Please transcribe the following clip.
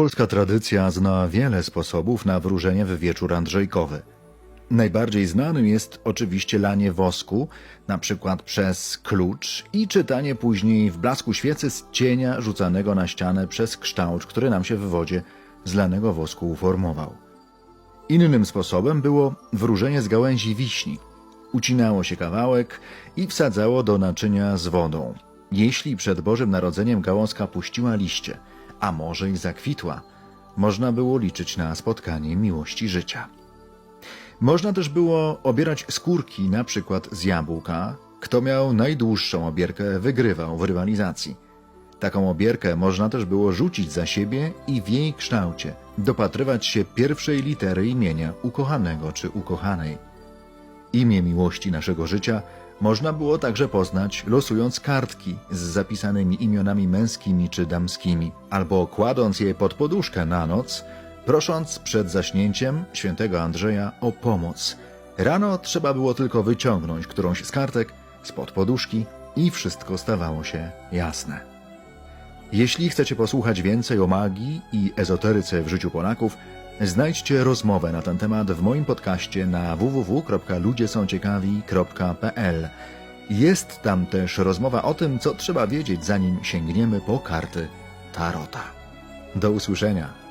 Polska tradycja zna wiele sposobów na wróżenie w wieczór andrzejkowy. Najbardziej znanym jest oczywiście lanie wosku, na przykład przez klucz i czytanie później w blasku świecy z cienia rzucanego na ścianę przez kształt, który nam się w wodzie z lanego wosku uformował. Innym sposobem było wróżenie z gałęzi wiśni. Ucinało się kawałek i wsadzało do naczynia z wodą. Jeśli przed Bożym Narodzeniem gałązka puściła liście, a może i zakwitła, można było liczyć na spotkanie miłości życia. Można też było obierać skórki na przykład z jabłka. Kto miał najdłuższą obierkę, wygrywał w rywalizacji. Taką obierkę można też było rzucić za siebie i w jej kształcie dopatrywać się pierwszej litery imienia ukochanego czy ukochanej. Imię miłości naszego życia można było także poznać losując kartki z zapisanymi imionami męskimi czy damskimi, albo kładąc je pod poduszkę na noc, prosząc przed zaśnięciem świętego Andrzeja o pomoc. Rano trzeba było tylko wyciągnąć którąś z kartek spod poduszki i wszystko stawało się jasne. Jeśli chcecie posłuchać więcej o magii i ezoteryce w życiu Polaków, znajdźcie rozmowę na ten temat w moim podcaście na www.ludziesąciekawi.pl. Jest tam też rozmowa o tym, co trzeba wiedzieć, zanim sięgniemy po karty Tarota. Do usłyszenia.